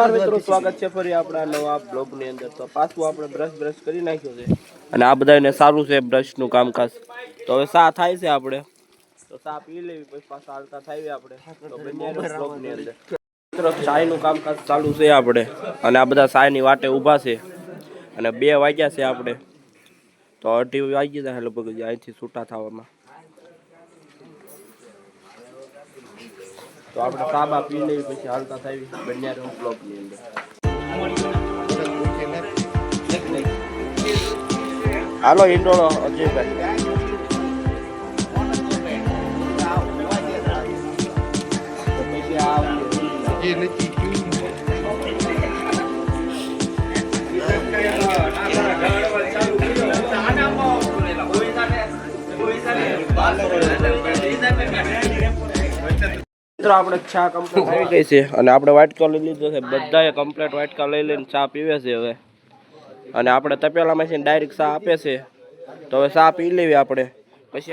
નમસ્કાર મિત્રો સ્વાગત છે ફરી આપણા નવા બ્લોગની અંદર. તો પાછું આપણે બ્રશ બ્રશ કરી નાખ્યો છે અને આ બધાને સારું છે બ્રશનું કામકાજ. તો હવે સા થાય છે આપણે? તો સા પી લેવી પછી પાછા હાલતા થાય આપણે. તો બંને બ્લોગની અંદર. મિત્રો ચાયનું કામકાજ ચાલુ છે આપણે. અને આ બધા સાયની વાટે ઊભા છે. અને બે વાગ્યા છે આપણે. તો અઢી વાગી જાય લગભગ અહીંથી છૂટા થવામાં. તો આપણે કામ પી લેવી પછી હાલતા થાય બંને બ્લોગની અંદર. હાલો, ઈંડોળો અજયભાઈ તો મિત્રો આપણે ચા કમ્પ્લીટ આવી ગઈ છે? અને આપણે વાટકો લઈ લીધો છે. બધાએ કમ્પ્લીટ કલર લઈ લઈને ચા પીવે છે હવે. અને આપણે તપેલામાં છે ડાયરેક્ટ ચા આપે છે. તો હવે ચા પી લેવી આપણે. પછી.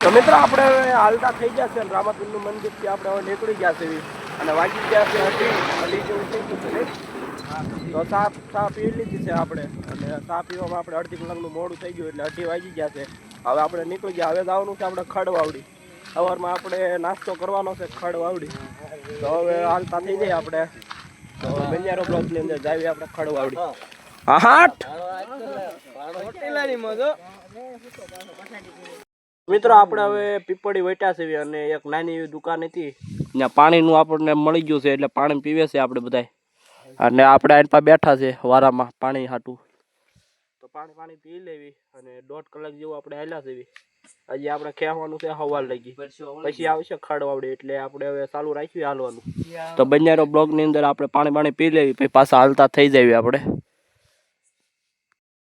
તો મિત્રો આપણે હવે હાલતા થઈ ગયા છે રામાપીરનું મંદિરથી આપણે હવે નીકળી ગયા છે. અને વાગી ગયા છે થઈ નહીં? તો ચા ચા પી લીધી છે આપણે. અને ચા પીવામાં આપણે અડધી કલાકનું મોડું થઈ ગયું એટલે અઢી વાગી ગયા છે. હવે આપણે નીકળી ગયા. હવે જવાનું છે આપણે ખડવાવડી. સવારમાં આપણે નાસ્તો કરવાનો છે ખડવાવડી તો હવે હાલતા થઈ જાય આપણે. તો બ્લોકની અંદર જાવી આપણે ખડ વાવડી હાટ! મિત્રો આપણે હવે પીપળી વટ્યા છે અને એક નાની એવી દુકાન હતી. ત્યાં પાણીનું આપણને મળી ગયું છે એટલે પાણી પીવે છે આપણે બધાય. અને આપણે આની પાસે બેઠા છે વારામાં પાણી હાટું. તો પાણી પાણી પી લેવી અને દોઢ કલાક જેવું આપણે હાલ્યા છે હજી આપણે ખેવાનું છે હવાર લગી. પછી આવશે ખડવાવડી એટલે આપણે હવે ચાલુ રાખ્યું હાલવાનું. તો બંજારો બ્લોકની અંદર આપણે પાણી પાણી પી લેવી પછી પાછા હાલતા થઈ જઈએ આપણે.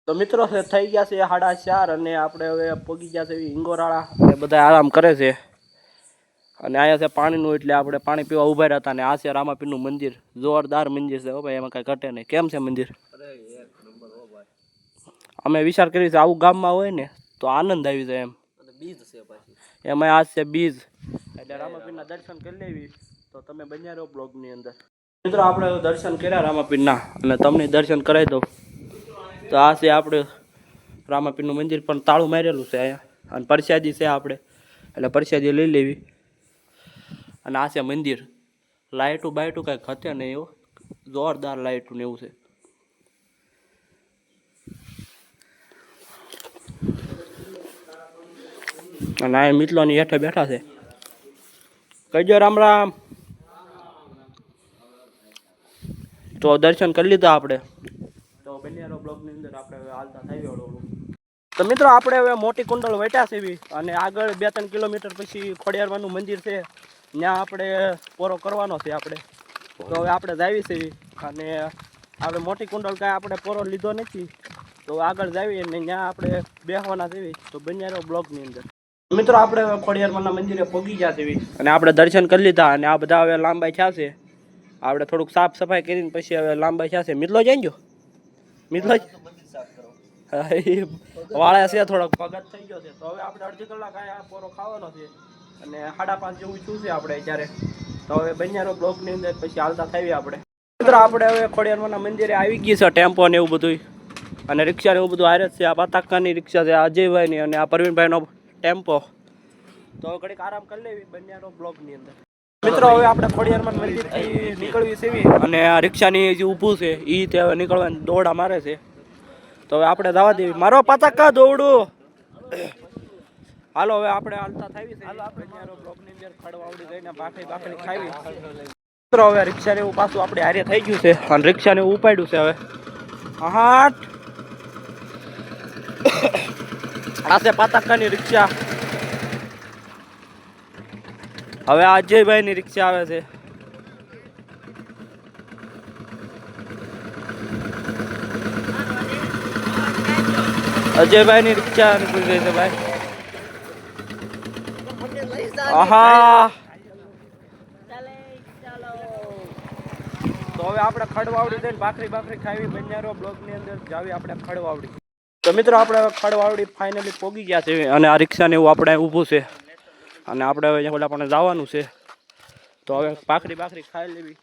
તો મિત્રો થઈ ગયા છે સાડા ચાર અને આપણે હવે પોગી ગયા છે હિંગોરાળા. એ બધા આરામ કરે છે. અને અહીંયા છે પાણીનું એટલે આપણે પાણી પીવા ઊભા રહ્યા અને આ છે રામાપીરનું મંદિર. જોરદાર મંદિર છે ભાઈ એમાં કાંઈ ઘટે નહીં. કેમ છે મંદિર? અમે વિચાર કરી છે આવું ગામમાં હોય ને તો આનંદ આવી જાય એમ. એમાં આજ છે બીજ. એટલે રામાપીરના દર્શન કરી લેવી. તો તમે બન્યા રહો બ્લોગની અંદર. મિત્રો, આપણે દર્શન કર્યા રામાપીરના. અને તમને દર્શન કરાવી દઉં. તો આ છે આપણે રામાપીરનું મંદિર, પણ તાળું મારેલું છે અહીંયા. અને પ્રસાદી છે આપણે. એટલે પ્રસાદી લઈ લેવી. અને આ છે મંદિર. લાઇટું બાઇટું કાંઈ ઘટે નહીં એવું જોરદાર લાઇટું ને એવું છે. અને આ મિત્રોની હેઠે બેઠા છે. કહેજો રામ રામ. તો દર્શન કરી લીધા આપણે. તો બન્યારો બ્લોગની અંદર આપણે હવે હાલતા થઈ ગયો તો મિત્રો આપણે હવે મોટી કુંડળ વેટ્યા છે એવી અને આગળ બે ત્રણ કિલોમીટર પછી ખોડિયારવાનું મંદિર છે. ત્યાં આપણે પોરો કરવાનો છે આપણે. તો હવે આપણે જાવી છે અને આપણે મોટી કુંડળ કાંઈ આપણે પોરો લીધો નથી. તો આગળ જાવી અને ત્યાં આપણે બેસવાના છે તો બન્યારો બ્લોગની અંદર. મિત્રો, આપણે ખોડિયારમાંના મંદિરે પહોંચી ગયા છે અને આપણે દર્શન કરી લીધા અને આ બધા હવે લાંબાઈ થયા છે. આપણે થોડુંક સાફ સફાઈ કરીને પછી હવે લાંબાઈ થયા છે. મિતલો જઈ ગયો મિતલો વાળા છે, થોડોક પગત થઈ ગયો છે. તો હવે આપણે અડધી કલાક આ પોરો ખાવાનો છે અને સાડા પાંચ જેવું શું છે આપણે અત્યારે. તો હવે બન્યારો બ્લોકની અંદર, પછી હાલતા થઈએ આપણે. મિત્રો, આપણે હવે ખોડિયારમાંના મંદિરે આવી ગઈ છે, ટેમ્પો ને એવું બધું અને રિક્ષા ને એવું બધું હારે છે. આ પાતાકાની રિક્ષા છે, આ અજયભાઈની અને આ પ્રવીણભાઈનો ટેમ્પો. તો ઘડીક આરામ કરી લેવી બંનેનો બ્લોગની અંદર. મિત્રો, હવે આપણે ખોડિયારમાં મંદિરથી નીકળવી સેવી અને આ રિક્ષાની જે ઊભું છે એ તે હવે નીકળવાની દોડા મારે છે. તો હવે આપણે જવા દેવી. મારો પતાકા દોડું? હાલો, હવે આપણે હાલતા થાવી છે. બંનેનો બ્લોગની અંદર ખડવાવડી જઈને ભાખરી ભાખરી ખાવી. મિત્રો, હવે રિક્ષાને એવું પાછું આપણે હારે થઈ ગયું છે. અને રિક્ષાને એવું ઉપાડ્યું છે હવે. હાટ આ પાતાકાની રિક્ષા. હવે અજયભાઈ ની રિક્ષા આવે છે. અજયભાઈ ની રિક્ષા નીકળી ગઈ છે ભાઈ. આહા. તો હવે આપણે ખડવાવડી દઈને ભાખરી ભાખરી ખાવી બ્લોકની અંદર જાવી આપણે ખડવાવડી. તો મિત્રો આપણે ખડવાવડી ફાઇનલી પોગી ગયા છે અને આ રિક્ષાને એવું આપણે ઊભું છે. અને આપણે હવે ઓલા પણ જવાનું છે. તો હવે ભાખરી બાખરી ખાઈ લેવી.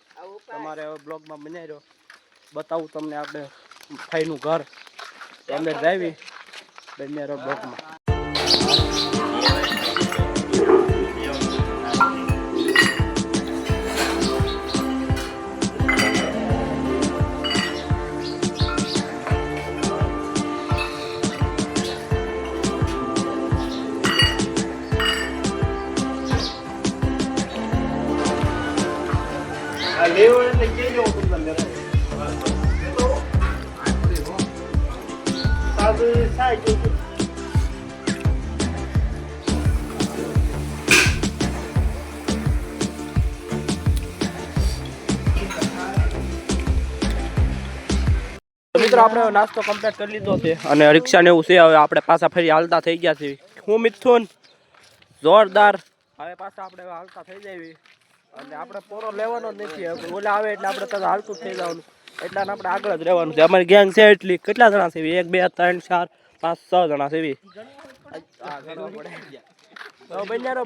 તમારે હવે બ્લોગમાં બનાવી રહ્યો બતાવું તમને આપણે ભાઈનું ઘર. એમને જાવી બને બ્લોગમાં. મિત્રો, આપણે નાસ્તો કમ્પ્લીટ કરી લીધો છે અને રિક્ષા ને એવું છે, હવે આપણે પાછા ફરી હાલતા થઈ ગયા છે હું મિથુન, જોરદાર. હવે પાછા આપણે હાલતા થઈ જાય અને આપણે પોરો લેવાનો જ નથી ઓલા આવે એટલે આપણે તરત હાલતું થઈ જવાનું. એટલા ને આપણે આગળ જ રહેવાનું છે. અમારી ગેંગ છે એટલી. કેટલા જણા છે? એક બે ત્રણ ચાર પાંચ છ જણા છે એવી.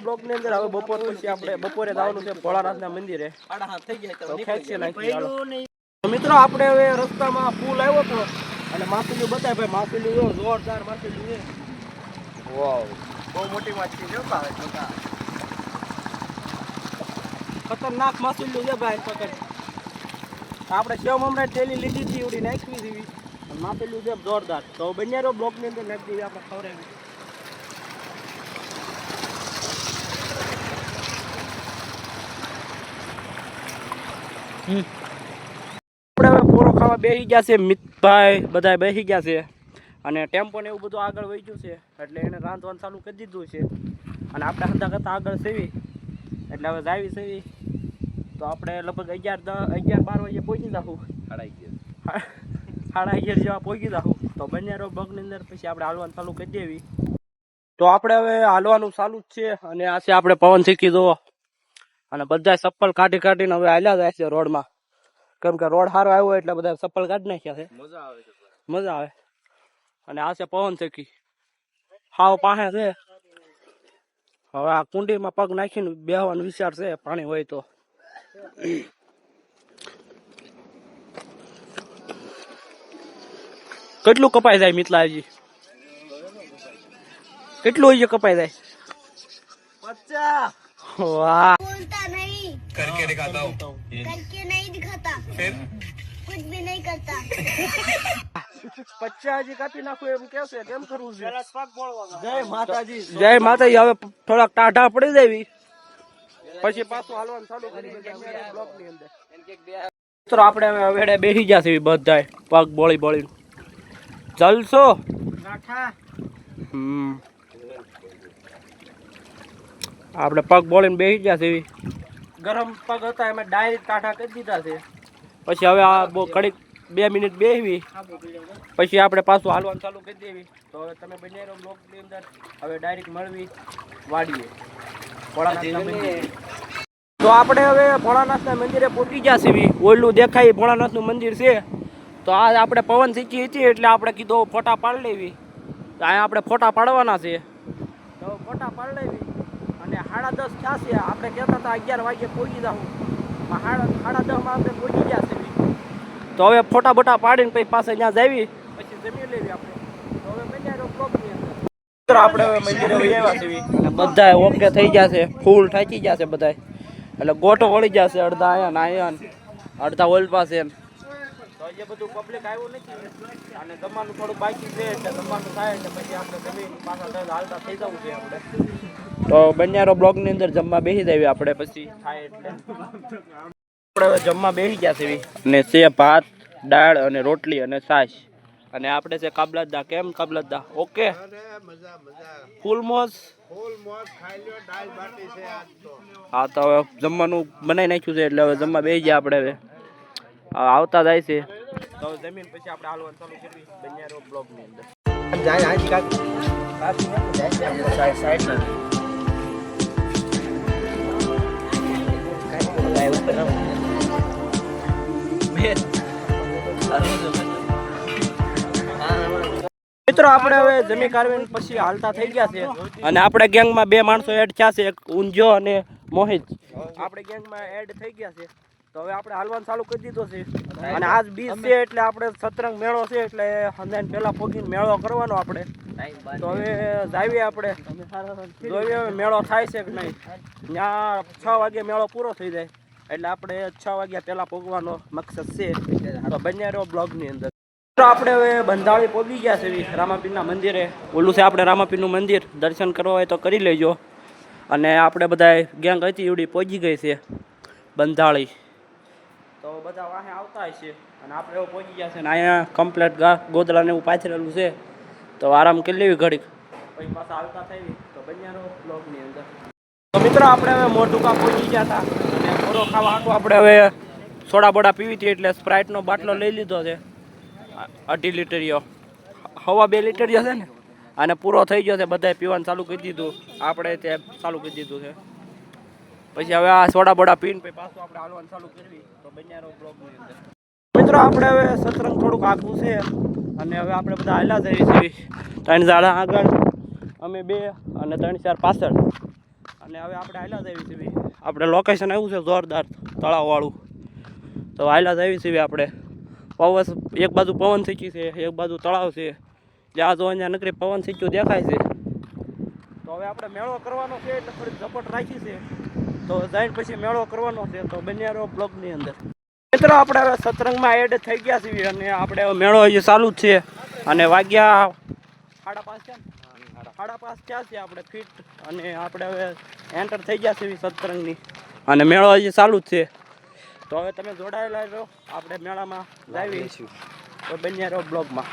બ્લોકની અંદર હવે બપોર પછી આપણે બપોરે જવાનું છે. મંદિરે. નાખીએ હાલો. તો મિત્રો આપણે હવે રસ્તામાં પુલ આવ્યો હતો. અને માછલીઓ બતાવે ભાઈ માછલીઓ જોરદાર માછલીઓ છે. બહુ મોટી માછલી છે ખતરનાક માછલીઓ છે ભાઈ, પકડ. આપણે સેવ મમરા તેલી લીધી હતી, એવડી નાખવી દીધી. માપેલું છે જોરદાર. તો બન્યારો બ્લોકની અંદર, નાખી દીધી આપણે ખવડાવી. આપણે પૂરો ખાવા બેસી ગયા છે, મિતભાઈ બધા બેસી ગયા છે. અને ટેમ્પો ને એવું બધું આગળ વહી ગયું છે, એટલે એને રાંધવાનું ચાલુ કરી દીધું છે. અને આપણે હંધા કરતા આગળ સેવી. એટલે હવે જાવી છે. તો આપણે લગભગ અગિયાર દસ અગિયાર બાર વાગે પહોંચી જાઉં સાડા અગિયાર. જેવા પહોંચી જાઉં તો બંને રો બગની અંદર પછી આપણે હાલવાનું ચાલુ કરી દેવી. તો આપણે હવે હાલવાનું ચાલુ જ છે અને આ છે આપણે પવન શીખી દો અને બધા ચપ્પલ કાઢી કાઢીને હવે હાલ્યા જાય છે રોડમાં. કેમ કે રોડ સારો આવ્યો એટલે બધા ચપ્પલ કાઢી નાખ્યા છે. મજા આવે મજા આવે. અને આ છે પવન શીખી. હાવ પાસે છે. હવે આ કુંડીમાં પગ નાખીને બેહવાનો વિચાર છે પાણી હોય તો કેટલું કપાઈ જાય મિતલાજી કેટલું હોય છે કપાઈ જાય પચાસ વાહ बोलता नहीं करके दिखाता हूँ करके नहीं दिखाता फिर कुछ भी नहीं करता પચાજી કાપી નાખું એમ કે છે કેમ કરવું છે? જય માતાજી. જય માતાજી. હવે થોડાક ટાઢા પડી દેવી. પછી પાછું હાલવાનું ચાલુ કરી બ્લોકની અંદર. મિત્રો આપણે હવે હવેડે બેસી ગયા છે બધાય. પગ બોળી બોળી ચાલશો? હમ. આપણે પગ બોળીને બેસી ગયા છે ગરમ પગ હતા એમાં ડાયરેક્ટ ટાઢા કરી દીધા છે. પછી હવે આ બહુ કડીક બે મિનિટ બેસવી પછી આપણે પાછું હાલવાનું ચાલુ કરી દેવી. તો હવે તમે બંને બ્લોકની અંદર. હવે ડાયરેક્ટ મળવી વાડીએ. તો આપણે હવે ભોળાનાથના મંદિરે પહોંચી ગયા છીએ ઓયલું દેખાય ભોળાનાથનું મંદિર છે. તો આ આપણે પવન શીખી હતી એટલે આપણે કીધું ફોટા પાડી લેવી. તો અહીંયા આપણે ફોટા પાડવાના છે. તો ફોટા પાડી લેવી. અને સાડા દસ થયા છે. આપણે કહેતા હતા અગિયાર વાગે પહોંચી જાઉં. સાડા દસમાં આપણે પહોંચી ગયા છીએ તો હવે ફોટા બોટા પાડીને પછી પાસે ત્યાં જાવી પછી જમી લેવી આપણે. આપણે બધા ઓકે થઈ ગયા છે ફૂલ થાકી ગયા છે બધા એટલે ગોટો વળી ગયા છે અડધા અહીંયા ને અડધા ઓલ પાસે. તો એ બધું પબ્લિક આવ્યું નથી. અને જમવાનું થોડું બાકી છે એટલે જમવાનું થાય એટલે પછી આપણે જમીન પાછા હાલતા થઈ જવું છે આપણે. તો બંજારો બ્લોગની અંદર જમવા બેસી દેવી આપણે પછી. થાય એટલે. આપણે જમવા બેસી ગયા છે અને છે ભાત દાળ અને રોટલી અને છાશ. અને આપણે છે કાબલાદા. કેમ કાબલતદા ઓકે? ફૂલ મોજ? હા તો હવે જમવાનું બનાવી નાખ્યું છે એટલે હવે જમવા બેસી ગયા આપણે હવે. આવતા જાય છે. તો જમીન પછી આપણે હાલવાનું ચાલુ કરવી બંજારો બ્લોગની અંદર. જાય આજ કાક સાઈડ સાઈડ મિત્રો, આપણે હવે જમી કારવી પછી હાલતા થઈ ગયા છે. અને આપણે ગેંગમાં બે માણસો એડ થયા છે, એક ઊંઝો અને મોહિત. આપણે ગેંગમાં એડ થઈ ગયા છે. તો હવે આપણે હાલવાનું ચાલુ કરી દીધો છે. અને આજ બીજ છે એટલે આપણે સતરંગ મેળો છે, એટલે હંદાઈને પહેલા પોગીને મેળો કરવાનો આપણે. તો હવે જાવીએ આપણે. જોઈએ મેળો થાય છે કે નહીં? ત્યાં છ વાગે મેળો પૂરો થઈ જાય. એટલે આપણે છ વાગ્યા પહેલા પહોંચવાનો મકસદ છે. તો બન્યા રહ્યો બ્લોગની અંદર. આપણે હવે બંધાળી પહોંચી ગયા છે રામાપીરના મંદિરે. ઓલું છે આપણે રામાપીરનું મંદિર. દર્શન કરવા હોય તો કરી લેજો. અને આપણે બધા ગેંગ હતી એવડી પહોંચી ગઈ છે બંધાળી. તો બધા વાહે આવતા છે અને આપણે એવું પહોંચી ગયા છે ને અહીંયા કમ્પ્લેટ ગા ગોદડાને એવું પાથરેલું છે. તો આરામ કરી લેવી ઘડીક. પછી પાછા આવતા થઈ તો બન્યા બ્લોગની અંદર. તો મિત્રો, આપણે હવે મોઢુકા પહોંચી ગયા હતા. મોરો ખાવા હાટું આપણે હવે સોડા બોડા પીવી હતી એટલે સ્પ્રાઇટનો બાટલો લઈ લીધો છે. અઢી લીટરીયો. હવા બે લીટરીયો છે ને? અને પૂરો થઈ ગયો છે, બધાએ પીવાનું ચાલુ કરી દીધું. આપણે તે ચાલુ કરી દીધું છે. પછી હવે આ સોડા બોડા પીને પછી પાછું આપણે હાલવાનું ચાલુ કરવી. તો બન્યારો બ્લોગની મિત્રો, આપણે હવે સતરંગ થોડુંક આખું છે. અને હવે આપણે બધા હાલ્યા જઈએ છીએ. ત્રણ ઝાડા આગળ, અમે બે અને ત્રણ ચાર પાછળ. અને હવે આપણે હાલ્યા જઈએ છીએ. આપણે લોકેશન આવ્યું છે, જોરદાર તળાવવાળું. તો હાલ્યા જઈએ છીએ આપણે. પવન એક બાજુ પવન સિંચી છે, એક બાજુ તળાવ છે. જ્યાં જો અહીંયા નકરી પવન સિંચ્યું દેખાય છે. તો હવે આપણે મેળો કરવાનો છે એટલે થોડીક ઝપટ રાખી છે. તો જઈને પછી મેળો કરવાનો છે, તો બન્યારો બ્લોકની અંદર. મિત્રો, આપણે હવે સતરંગમાં એડ થઈ ગયા છીએ અને આપણે મેળો હજી ચાલુ જ છે. અને વાગ્યા સાડા પાંચ છે સાડા પાંચ થયા છે આપણે? ફિટ અને આપણે હવે એન્ટર થઈ ગયા છે સતરંગની. અને મેળો હજી ચાલુ જ છે. તો હવે તમે જોડાયેલા રહો. આપણે મેળામાં જાવી તો બન્યા રહો બ્લોગમાં.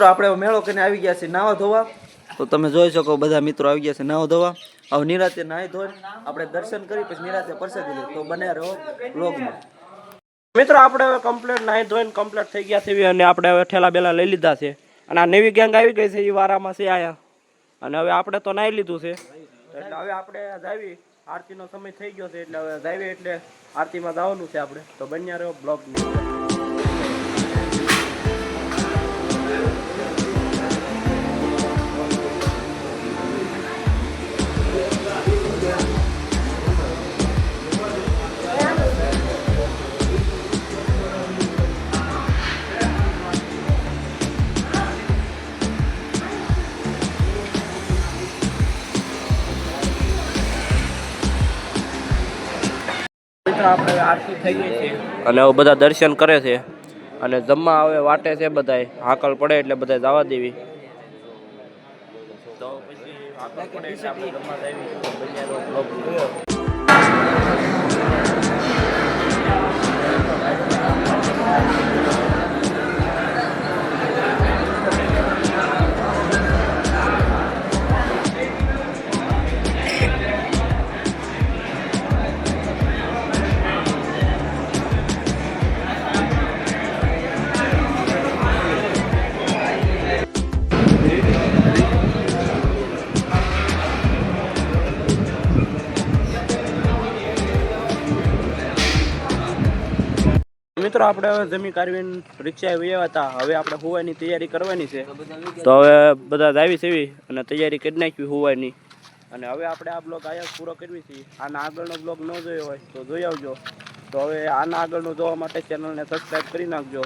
મિત્રો, આપણે મેળો કરીને આવી ગયા છે નાવા ધોવા. તો તમે જોઈ શકો બધા મિત્રો આવી ગયા છે નાવા ધોવા. હવે નિરાતે નાહી ધોઈ આપણે દર્શન કરી, પછી નિરાતે પરસાદી લે તો બને રહો લોગમાં મિત્રો, આપણે હવે કમ્પ્લેટ નાહી ધોઈને કમ્પ્લેટ થઈ ગયા છે અને આપણે હવે ઠેલા બેલા લઈ લીધા છે. અને આ નવી ગેંગ આવી ગઈ છે, એ વારામાં છે આયા. અને હવે આપણે તો નાહી લીધું છે. એટલે હવે આપણે જાવી. આરતીનો સમય થઈ ગયો છે, એટલે હવે જાવી એટલે આરતીમાં જવાનું છે આપણે. તો બન્યા રહ્યો બ્લોગની અને હવે બધા દર્શન કરે છે. અને જમવા આવે વાટે છે બધાય. હાકલ પડે એટલે બધા જવા દેવી. તો પછી મિત્રો આપણે હવે જમી કાઢવીને રિક્ષા વયા હતા. હવે આપણે હોવાની તૈયારી કરવાની છે. તો હવે બધા જ આવી છે એવી અને તૈયારી કરી નાખવી હોવાની. અને હવે આપણે આ બ્લોગ આયા પૂરો કરવી છે આના આગળનો બ્લોગ ન જોયો હોય તો જોઈ આવજો. તો હવે આના આગળનો જોવા માટે ચેનલને સબસ્ક્રાઈબ કરી નાખજો.